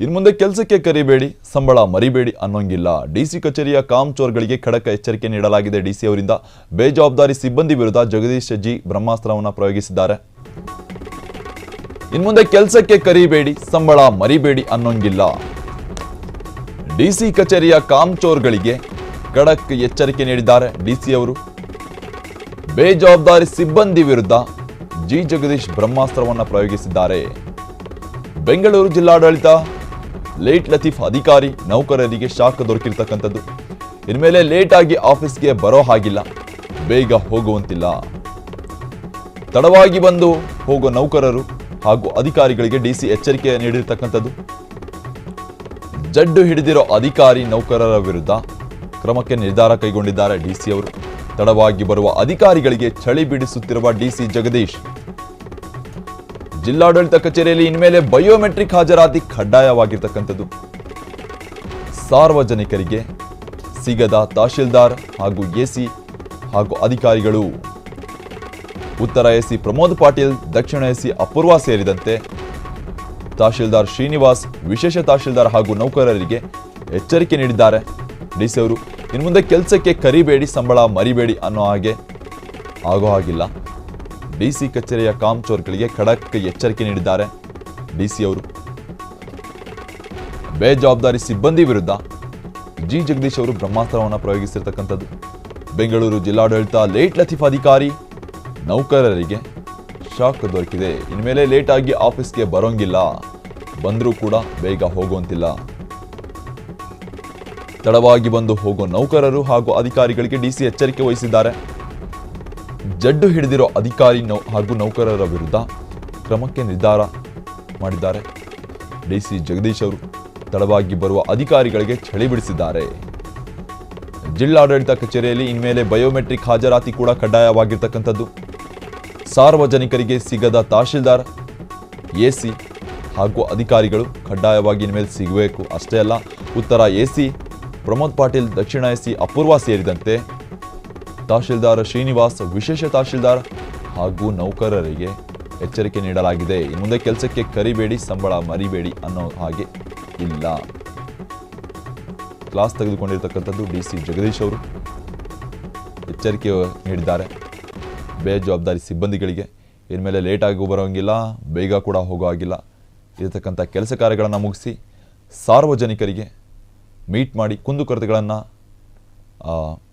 ಇನ್ನು ಮುಂದೆ ಕೆಲಸಕ್ಕೆ ಕರಿಬೇಡಿ, ಸಂಬಳ ಮರಿಬೇಡಿ ಅನ್ನೋಂಗಿಲ್ಲ. ಡಿಸಿ ಕಚೇರಿಯ ಕಾಮ್ಚೋರ್ಗಳಿಗೆ ಖಡಕ್ ಎಚ್ಚರಿಕೆ ನೀಡಲಾಗಿದೆ. ಡಿಸಿ ಅವರಿಂದ ಬೇಜವಾಬ್ದಾರಿ ಸಿಬ್ಬಂದಿ ವಿರುದ್ಧ ಜಗದೀಶ್ ಜಿ ಬ್ರಹ್ಮಾಸ್ತ್ರವನ್ನು ಪ್ರಯೋಗಿಸಿದ್ದಾರೆ. ಇನ್ಮುಂದೆ ಕೆಲಸಕ್ಕೆ ಕರಿಬೇಡಿ, ಸಂಬಳ ಮರಿಬೇಡಿ ಅನ್ನೋಂಗಿಲ್ಲ. ಡಿಸಿ ಕಚೇರಿಯ ಕಾಮ್ಚೋರ್ಗಳಿಗೆ ಖಡಕ್ ಎಚ್ಚರಿಕೆ ನೀಡಿದ್ದಾರೆ ಡಿಸಿ ಅವರು. ಬೇಜವಾಬ್ದಾರಿ ಸಿಬ್ಬಂದಿ ವಿರುದ್ಧ ಜಿ ಜಗದೀಶ್ ಬ್ರಹ್ಮಾಸ್ತ್ರವನ್ನು ಪ್ರಯೋಗಿಸಿದ್ದಾರೆ. ಬೆಂಗಳೂರು ಜಿಲ್ಲಾಡಳಿತ ಲೇಟ್ ಲತೀಫ್ ಅಧಿಕಾರಿ ನೌಕರರಿಗೆ ಶಾಕ್ ದೊರಕಿರ್ತಕ್ಕಂಥದ್ದು. ಇನ್ಮೇಲೆ ಲೇಟ್ ಆಗಿ ಆಫೀಸ್ಗೆ ಬರೋ ಹಾಗಿಲ್ಲ. ಬೇಗ ಹೋಗುವಂತಿಲ್ಲ. ತಡವಾಗಿ ಬಂದು ಹೋಗೋ ನೌಕರರು ಹಾಗೂ ಅಧಿಕಾರಿಗಳಿಗೆ ಡಿಸಿ ಎಚ್ಚರಿಕೆ ನೀಡಿರ್ತಕ್ಕಂಥದ್ದು. ಜಡ್ಡು ಹಿಡಿದಿರೋ ಅಧಿಕಾರಿ ನೌಕರರ ವಿರುದ್ಧ ಕ್ರಮಕ್ಕೆ ನಿರ್ಧಾರ ಕೈಗೊಂಡಿದ್ದಾರೆ ಡಿಸಿ ಅವರು. ತಡವಾಗಿ ಬರುವ ಅಧಿಕಾರಿಗಳಿಗೆ ಚಳಿ ಬಿಡಿಸುತ್ತಿರುವ ಡಿಸಿ ಜಗದೀಶ್ ಜಿಲ್ಲಾಡಳಿತ ಕಚೇರಿಯಲ್ಲಿ ಇನ್ಮೇಲೆ ಬಯೋಮೆಟ್ರಿಕ್ ಹಾಜರಾತಿ ಕಡ್ಡಾಯವಾಗಿರ್ತಕ್ಕಂಥದ್ದು. ಸಾರ್ವಜನಿಕರಿಗೆ ಸಿಗದ ತಹಶೀಲ್ದಾರ್ ಹಾಗೂ ಎಸಿ ಹಾಗೂ ಅಧಿಕಾರಿಗಳು. ಉತ್ತರ ಎಸಿ ಪ್ರಮೋದ್ ಪಾಟೀಲ್, ದಕ್ಷಿಣ ಎಸಿ ಅಪೂರ್ವ ಸೇರಿದಂತೆ ತಹಶೀಲ್ದಾರ್ ಶ್ರೀನಿವಾಸ್, ವಿಶೇಷ ತಹಶೀಲ್ದಾರ್ ಹಾಗೂ ನೌಕರರಿಗೆ ಎಚ್ಚರಿಕೆ ನೀಡಿದ್ದಾರೆ. ಡಿಸಿ ಅವರು, ಇನ್ಮುಂದೆ ಕೆಲಸಕ್ಕೆ ಕರಿಬೇಡಿ, ಸಂಬಳ ಮರಿಬೇಡಿ ಅನ್ನೋ ಹಾಗೆ ಆಗೋ ಹಾಗಿಲ್ಲ. ಡಿಸಿ ಕಚೇರಿಯ ಕಾಮ್ಚೋರ್ಗಳಿಗೆ ಖಡಕ್ ಎಚ್ಚರಿಕೆ ನೀಡಿದ್ದಾರೆ. ಡಿಸಿ ಅವರು, ಬೇಜವಾಬ್ದಾರಿ ಸಿಬ್ಬಂದಿ ವಿರುದ್ಧ ಜಿ ಜಗದೀಶ್ ಅವರು ಬ್ರಹ್ಮಾಸ್ತ್ರವನ್ನು ಪ್ರಯೋಗಿಸಿರ್ತಕ್ಕಂಥದ್ದು. ಬೆಂಗಳೂರು ಜಿಲ್ಲಾಡಳಿತ ಲೇಟ್ ಲತೀಫ್ ಅಧಿಕಾರಿ, ನೌಕರರಿಗೆ ಶಾಕ್ ದೊರಕಿದೆ. ಇನ್ಮೇಲೆ ಲೇಟ್ ಆಗಿ ಆಫೀಸ್ಗೆ ಬರೋಂಗಿಲ್ಲ. ಬಂದರೂ ಕೂಡ ಬೇಗ ಹೋಗುವಂತಿಲ್ಲ. ತಡವಾಗಿ ಬಂದು ಹೋಗೋ ನೌಕರರು ಹಾಗೂ ಅಧಿಕಾರಿಗಳಿಗೆ ಡಿಸಿ ಎಚ್ಚರಿಕೆ ವಹಿಸಿದ್ದಾರೆ. ಜಡ್ಡು ಹಿಡಿದಿರೋ ಅಧಿಕಾರಿ ನೌ, ಹಾಗೂ ನೌಕರರ ವಿರುದ್ಧ ಕ್ರಮಕ್ಕೆ ನಿರ್ಧಾರ ಮಾಡಿದ್ದಾರೆ. ಡಿ ಸಿ ಜಗದೀಶ್ ಅವರು ತಡವಾಗಿ ಬರುವ ಅಧಿಕಾರಿಗಳಿಗೆ ಚಳಿ ಬಿಡಿಸಿದ್ದಾರೆ. ಜಿಲ್ಲಾಡಳಿತ ಕಚೇರಿಯಲ್ಲಿ ಇನ್ಮೇಲೆ ಬಯೋಮೆಟ್ರಿಕ್ ಹಾಜರಾತಿ ಕೂಡ ಕಡ್ಡಾಯವಾಗಿರ್ತಕ್ಕಂಥದ್ದು. ಸಾರ್ವಜನಿಕರಿಗೆ ಸಿಗದ ತಹಶೀಲ್ದಾರ್ ಎ ಸಿ ಹಾಗೂ ಅಧಿಕಾರಿಗಳು ಕಡ್ಡಾಯವಾಗಿ ಇನ್ಮೇಲೆ ಸಿಗಬೇಕು. ಅಷ್ಟೇ ಅಲ್ಲ, ಉತ್ತರ ಎಸಿ ಪ್ರಮೋದ್ ಪಾಟೀಲ್, ದಕ್ಷಿಣ ಎಸಿ ಅಪೂರ್ವ ಸೇರಿದಂತೆ ತಹಶೀಲ್ದಾರ್ ಶ್ರೀನಿವಾಸ್ ವಿಶೇಷ ತಹಶೀಲ್ದಾರ್ ಹಾಗೂ ನೌಕರರಿಗೆ ಎಚ್ಚರಿಕೆ ನೀಡಲಾಗಿದೆ. ಇನ್ನು ಮುಂದೆ ಕೆಲಸಕ್ಕೆ ಕರಿಬೇಡಿ, ಸಂಬಳ ಮರಿಬೇಡಿ ಅನ್ನೋ ಹಾಗೆ ಇಲ್ಲ. ಕ್ಲಾಸ್ ತೆಗೆದುಕೊಂಡಿರ್ತಕ್ಕಂಥದ್ದು ಡಿ ಸಿ ಜಗದೀಶ್ ಅವರು. ಎಚ್ಚರಿಕೆ ನೀಡಿದ್ದಾರೆ. ಬೇಜವಾಬ್ದಾರಿ ಸಿಬ್ಬಂದಿಗಳಿಗೆ. ಇನ್ಮೇಲೆ ಲೇಟಾಗಿ ಬರೋಂಗಿಲ್ಲ, ಬೇಗ ಕೂಡ ಹೋಗೋ ಹಾಗಿಲ್ಲ ಇರತಕ್ಕಂಥ ಕೆಲಸ ಕಾರ್ಯಗಳನ್ನು ಮುಗಿಸಿ ಸಾರ್ವಜನಿಕರಿಗೆ ಮೀಟ್ ಮಾಡಿ ಕುಂದುಕೊರತೆಗಳನ್ನು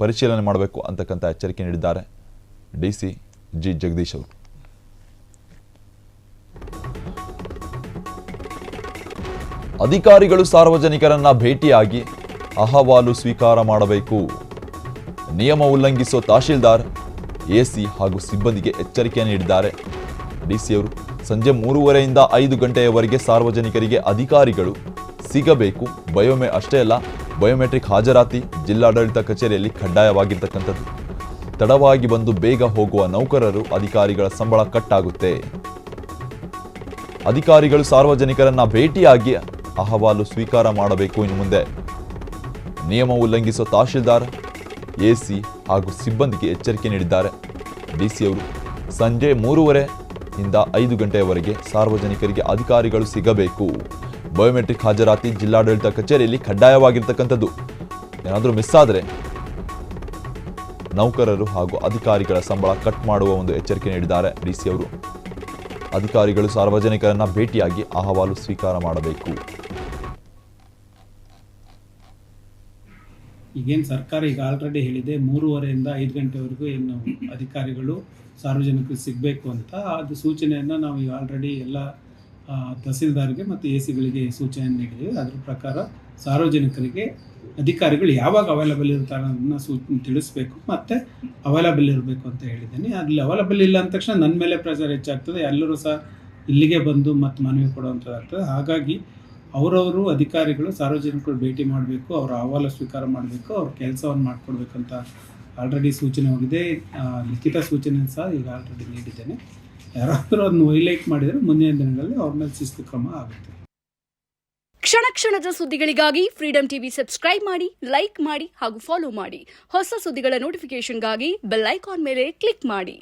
ಪರಿಶೀಲನೆ ಮಾಡಬೇಕು ಅಂತಕ್ಕಂಥ ಎಚ್ಚರಿಕೆ ನೀಡಿದ್ದಾರೆ ಡಿ ಸಿ ಜಿ ಜಗದೀಶ್ ಅವರು. ಅಧಿಕಾರಿಗಳು ಸಾರ್ವಜನಿಕರನ್ನ ಭೇಟಿಯಾಗಿ ಅಹವಾಲು ಸ್ವೀಕಾರ ಮಾಡಬೇಕು. ನಿಯಮ ಉಲ್ಲಂಘಿಸೋ ತಹಶೀಲ್ದಾರ್ ಎಸಿ ಹಾಗೂ ಸಿಬ್ಬಂದಿಗೆ ಎಚ್ಚರಿಕೆ ನೀಡಿದ್ದಾರೆ. ಡಿಸಿ ಅವರು ಸಂಜೆ ಮೂರುವರೆಯಿಂದ ಐದು ಗಂಟೆಯವರೆಗೆ ಸಾರ್ವಜನಿಕರಿಗೆ ಅಧಿಕಾರಿಗಳು ಸಿಗಬೇಕು. ಬಯೋಮೆ ಅಷ್ಟೇ ಅಲ್ಲ, ಬಯೋಮೆಟ್ರಿಕ್ ಹಾಜರಾತಿ ಜಿಲ್ಲಾಡಳಿತ ಕಚೇರಿಯಲ್ಲಿ ಕಡ್ಡಾಯವಾಗಿರ್ತಕ್ಕಂಥದ್ದು. ತಡವಾಗಿ ಬಂದು ಬೇಗ ಹೋಗುವ ನೌಕರರು ಅಧಿಕಾರಿಗಳ ಸಂಬಳ ಕಟ್ಟಾಗುತ್ತೆ. ಅಧಿಕಾರಿಗಳು ಸಾರ್ವಜನಿಕರನ್ನ ಭೇಟಿಯಾಗಿ ಅಹವಾಲು ಸ್ವೀಕಾರ ಮಾಡಬೇಕು ಇನ್ನು ಮುಂದೆ. ನಿಯಮ ಉಲ್ಲಂಘಿಸೋ ತಹಶೀಲ್ದಾರ್, ಎಸಿ ಹಾಗೂ ಸಿಬ್ಬಂದಿಗೆ ಎಚ್ಚರಿಕೆ ನೀಡಿದ್ದಾರೆ. ಡಿಸಿ ಅವರು ಸಂಜೆ ಮೂರುವರೆ ಇಂದ ಐದು ಗಂಟೆಯವರೆಗೆ ಸಾರ್ವಜನಿಕರಿಗೆ ಅಧಿಕಾರಿಗಳು ಸಿಗಬೇಕು. ಬಯೋಮೆಟ್ರಿಕ್ ಹಾಜರಾತಿ ಜಿಲ್ಲಾಡಳಿತ ಕಚೇರಿಯಲ್ಲಿ ಕಡ್ಡಾಯವಾಗಿರ್ತಕ್ಕಂಥದ್ದು. ಏನಾದರೂ ಮಿಸ್ ಆದರೆ ನೌಕರರು ಹಾಗೂ ಅಧಿಕಾರಿಗಳ ಸಂಬಳ ಕಟ್ ಮಾಡುವ ಒಂದು ಎಚ್ಚರಿಕೆ ನೀಡಿದ್ದಾರೆ ಡಿಸಿ ಅವರು. ಅಧಿಕಾರಿಗಳು ಸಾರ್ವಜನಿಕರನ್ನ ಭೇಟಿಯಾಗಿ ಅಹವಾಲು ಸ್ವೀಕಾರ ಮಾಡಬೇಕು. ಈಗೇನು ಸರ್ಕಾರ ಈಗ ಆಲ್ರೆಡಿ ಹೇಳಿದೆ ಮೂರುವರೆಯಿಂದ ಐದು ಗಂಟೆವರೆಗೂ ಏನು ಅಧಿಕಾರಿಗಳು ಸಾರ್ವಜನಿಕರು ಸಿಗಬೇಕು ಅಂತ. ಅದು ಸೂಚನೆಯನ್ನು ನಾವು ಈಗ ಆಲ್ರೆಡಿ ಎಲ್ಲ ತಹಸೀಲ್ದಾರ್ಗೆ ಮತ್ತು ಎ ಸಿಗಳಿಗೆ ಸೂಚನೆ ನೀಡಿದೆ. ಅದ್ರ ಪ್ರಕಾರ ಸಾರ್ವಜನಿಕರಿಗೆ ಅಧಿಕಾರಿಗಳು ಯಾವಾಗ ಅವೈಲಬಲ್ ಇರ್ತಾರೆ ಅನ್ನೋದನ್ನ ಸೂ, ತಿಳಿಸ್ಬೇಕು ಮತ್ತು ಅವೈಲಬಲ್ ಇರಬೇಕು ಅಂತ ಹೇಳಿದ್ದೀನಿ. ಅಲ್ಲಿ ಅವೈಲಬಲ್ ಇಲ್ಲ ಅಂದ ತಕ್ಷಣ ನನ್ನ ಮೇಲೆ ಪ್ರೆಷರ್ ಹೆಚ್ಚಾಗ್ತದೆ. ಎಲ್ಲರೂ ಸಹ ಇಲ್ಲಿಗೆ ಬಂದು ಮತ್ತು ಮನವಿ ಕೊಡುವಂಥದ್ದಾಗ್ತದೆ ಹಾಗಾಗಿ ಅವರವರು ಅಧಿಕಾರಿಗಳು, ಸಾರ್ವಜನಿಕರು ಭೇಟಿ ಮಾಡಬೇಕು, ಅವರ ಅಹವಾಲು ಸ್ವೀಕಾರ ಮಾಡಬೇಕು, ಅವ್ರ ಕೆಲಸವನ್ನು ಮಾಡಿಕೊಡ್ಬೇಕಂತ ಆಲ್ರೆಡಿ ಸೂಚನೆ ಹೋಗಿದೆ. ಲಿಖಿತ ಸೂಚನೆ ಸಹ ಈಗ ಆಲ್ರೆಡಿ ನೀಡಿದ್ದೇನೆ. ಯಾರಾದರೂ ಅದನ್ನು ಹೈಲೈಟ್ ಮಾಡಿದರೆ ಮುಂದಿನ ದಿನಗಳಲ್ಲಿ ಅವ್ರ ಮೇಲೆ ಶಿಸ್ತು ಕ್ರಮ ಆಗುತ್ತೆ. ಕ್ಷಣ ಕ್ಷಣದ ಸುದ್ದಿಗಳಿಗಾಗಿ ಫ್ರೀಡಂ ಟಿವಿ ಸಬ್ಸ್ಕ್ರೈಬ್ ಮಾಡಿ ಲೈಕ್ ಮಾಡಿ ಹಾಗೂ ಫಾಲೋ ಮಾಡಿ. ಹೊಸ ಸುದ್ದಿಗಳ ನೋಟಿಫಿಕೇಶನ್ಗಾಗಿ ಬೆಲ್ ಐಕಾನ್ ಮೇಲೆ ಕ್ಲಿಕ್ ಮಾಡಿ.